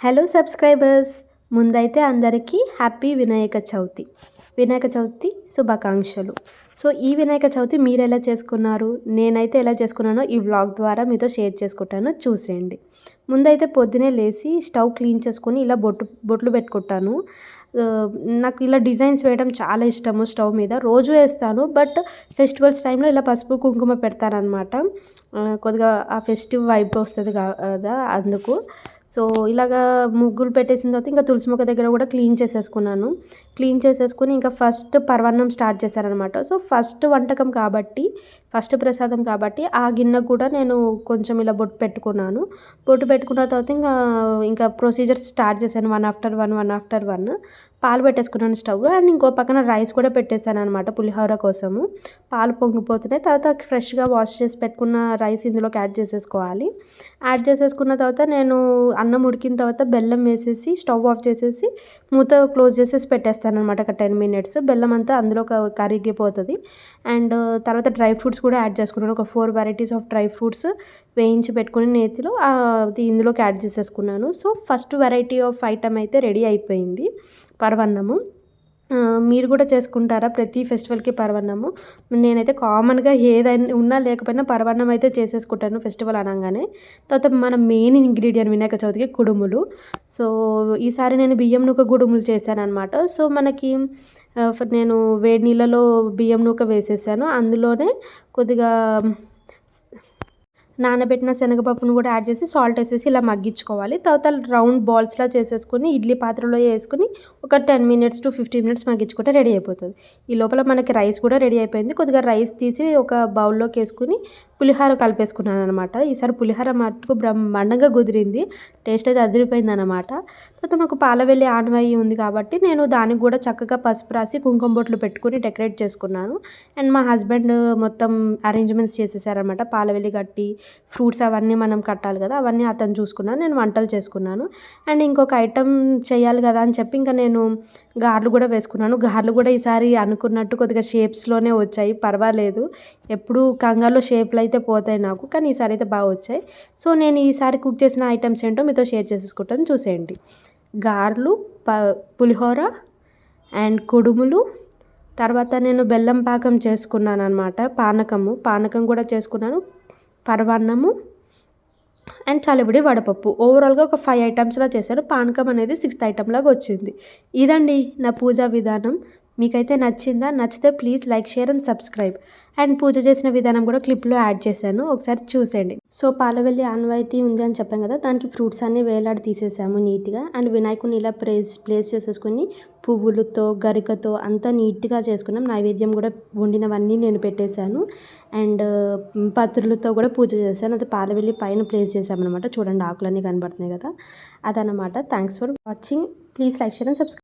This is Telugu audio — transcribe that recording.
హలో సబ్స్క్రైబర్స్ ముందైతే అందరికీ హ్యాపీ వినాయక చవితి. వినాయక చవితి శుభాకాంక్షలు. సో ఈ వినాయక చవితి మీరు ఎలా చేసుకున్నారు? నేనైతే ఎలా చేసుకున్నానో ఈ వ్లాగ్ ద్వారా మీతో షేర్ చేసుకుంటాను. చూసేయండి. ముందైతే పొద్దునే లేచి స్టవ్ క్లీన్ చేసుకొని ఇలా బొట్టు బొట్లు పెట్టుకుంటాను. నాకు ఇలా డిజైన్స్ వేయడం చాలా ఇష్టము స్టవ్ మీద. రోజు వేస్తాను బట్ ఫెస్టివల్స్ టైంలో ఇలా పసుపు కుంకుమ పెడతానమాట కొద్దిగా ఆ ఫెస్టివ్ వైబ్ వస్తుంది కదా అందుకు. సో ఇలాగా ముగ్గులు పెట్టేసిన తర్వాత ఇంకా తులసి మొక్క దగ్గర కూడా క్లీన్ చేసేసుకున్నాను. క్లీన్ చేసేసుకుని ఇంకా ఫస్ట్ పర్వన్నం స్టార్ట్ చేశారనమాట. సో ఫస్ట్ వంటకం కాబట్టి ఫస్ట్ ప్రసాదం కాబట్టి ఆ గిన్నె కూడా నేను కొంచెం ఇలా బొట్టు పెట్టుకున్నాను. బొట్టు పెట్టుకున్న తర్వాత ఇంకా ఇంకా ప్రొసీజర్ స్టార్ట్ చేశాను. One after one one after one పాలు పెట్టేసుకున్నాను స్టవ్. అండ్ ఇంకో పక్కన రైస్ కూడా పెట్టేశాను అనమాట పులిహోర కోసము. పాలు పొంగిపోతున్నాయి. తర్వాత ఫ్రెష్గా వాష్ చేసి పెట్టుకున్న రైస్ ఇందులోకి యాడ్ చేసేసుకోవాలి. యాడ్ చేసేసుకున్న తర్వాత నేను అన్నం ఉడికిన తర్వాత బెల్లం వేసేసి స్టవ్ ఆఫ్ చేసేసి మూత క్లోజ్ చేసేసి పెట్టేస్తాను అనమాట ఒక టెన్ మినిట్స్. బెల్లం అంతా అందులో కరిగిపోతుంది. అండ్ తర్వాత డ్రై ఫ్రూట్స్ కూడా యాడ్ చేసుకున్నాను. ఒక four varieties of dry fruits వేయించి పెట్టుకుని నేతిలో అది ఇందులోకి యాడ్ చేసేసుకున్నాను. So first variety of item అయితే రెడీ అయిపోయింది. పరవన్నము. మీరు కూడా చేసుకుంటారా ప్రతి ఫెస్టివల్కి పరవన్నము? నేనైతే కామన్గా ఏదైనా ఉన్నా లేకపోయినా పరవన్నం అయితే చేసేసుకుంటాను ఫెస్టివల్ అనగానే. తర్వాత మన మెయిన్ ఇంగ్రీడియంట్ వినాయక చవితికి కుడుములు. సో ఈసారి నేను బియ్యం నూక కుడుములు చేశాను అనమాట సో మనకి నేను వేడి నీళ్ళలో బియ్యం నూక వేసేసాను. అందులోనే కొద్దిగా నానబెట్టిన శనగపప్పును కూడా యాడ్ చేసి సాల్ట్ వేసేసి ఇలా మగ్గించుకోవాలి. తర్వాత రౌండ్ బాల్స్లా చేసేసుకుని ఇడ్లీ పాత్రలో వేసుకుని ఒక ten minutes to fifteen minutes మగ్గించుకుంటే ready అయిపోతుంది. ఈ లోపల మనకి రైస్ కూడా రెడీ అయిపోయింది. కొద్దిగా రైస్ తీసి ఒక బౌల్లోకి వేసుకుని పులిహోర కలిపేసుకున్నాను అనమాట ఈసారి పులిహోర మట్టుకు బ్రహ్మాండంగా కుదిరింది. టేస్ట్ అయితే అదిరిపోయింది అనమాట తర్వాత నాకు పాలవెల్లి ఆనవాయి ఉంది కాబట్టి నేను దానికి కూడా చక్కగా పసుపు రాసి కుంకుమ బొట్లు పెట్టుకుని డెకరేట్ చేసుకున్నాను. అండ్ మా హస్బెండ్ మొత్తం అరేంజ్మెంట్స్ చేసేసారనమాట పాలవెల్లి కట్టి ఫ్రూట్స్ అవన్నీ మనం కట్టాలి కదా అవన్నీ అతను చూసుకున్నాను. నేను వంటలు చేసుకున్నాను. అండ్ ఇంకొక ఐటమ్ చేయాలి కదా అని చెప్పి ఇంకా నేను గారెలు కూడా వేసుకున్నాను. గార్లు కూడా ఈసారి అనుకున్నట్టు కొద్దిగా షేప్స్లోనే వచ్చాయి. పర్వాలేదు. ఎప్పుడు కంగారులో షేప్లు అయితే పోతాయి నాకు కానీ ఈసారి అయితే బాగా వచ్చాయి. సో నేను ఈసారి కుక్ చేసిన ఐటమ్స్ ఏంటో మీతో షేర్ చేసేసుకుంటాను చూసేయండి. గారెలు ప పులిహోర అండ్ కుడుములు. తర్వాత నేను బెల్లం పాకం చేసుకున్నాను అనమాట పానకము. పానకం కూడా చేసుకున్నాను పరవాన్నము అండ్ చలివిడి వడపప్పు. ఓవరాల్గా ఒక ఫైవ్ ఐటమ్స్లా చేశాను. పానకం అనేది సిక్స్త్ ఐటమ్ లాగా వచ్చింది. ఇదండి నా పూజా విధానం. మీకైతే నచ్చిందా నచ్చితే please like share and subscribe and పూజ చేసిన విధానం కూడా క్లిప్లో యాడ్ చేశాను. ఒకసారి చూసేయండి. సో పాలవెల్లి ఆన్వాయితీ ఉంది అని చెప్పాం కదా దానికి ఫ్రూట్స్ అన్నీ వేలాడి తీసేసాము నీట్గా. అండ్ వినాయకుడిని ఇలా ప్లేస్ ప్లేస్ చేసేసుకుని పువ్వులతో గరికతో అంతా నీట్గా చేసుకున్నాం. నైవేద్యం కూడా వండినవన్నీ నేను పెట్టేశాను. అండ్ పత్రులతో కూడా పూజ చేశాను. అది పాలవెల్లి పైన ప్లేస్ చేశామన్నమాట. చూడండి ఆకులన్నీ కనబడుతున్నాయి కదా. అదనమాట thanks for watching please like share and subscribe